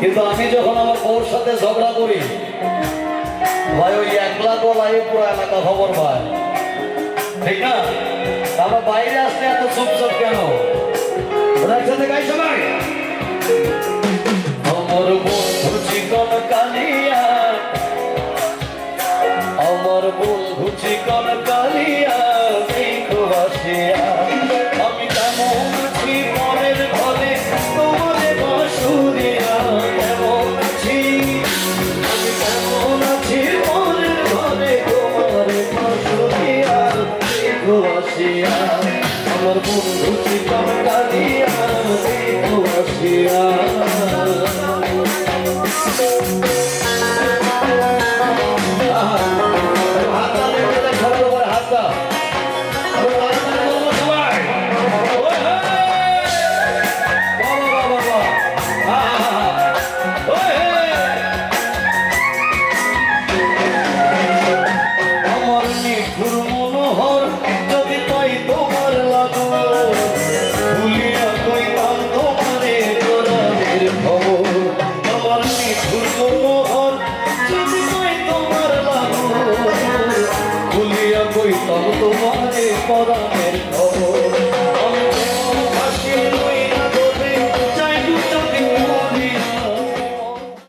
কিন্তু আমি যখন আমার বউর সাথে ঝগড়া করি, ভাই, ওই একলা গলায় পুরো এলাকা খবর ভাই ঠিক না? আমরা বাইরে আসতে এত চুপচাপ কেন? বন্ধু চিকন কালিয়া দেখো আসিয়া। আমি কেমন আছি মনের ঘরে তোমারে বাসুরিয়া কেমন আছি? আমি কেমন আছি মনের ঘরে তোমারে বাসুরিয়া দেখো আসিয়া। আমার বন্ধু চিকন কালিয়া দেখো আসিয়া। তব তোমারে পরাণের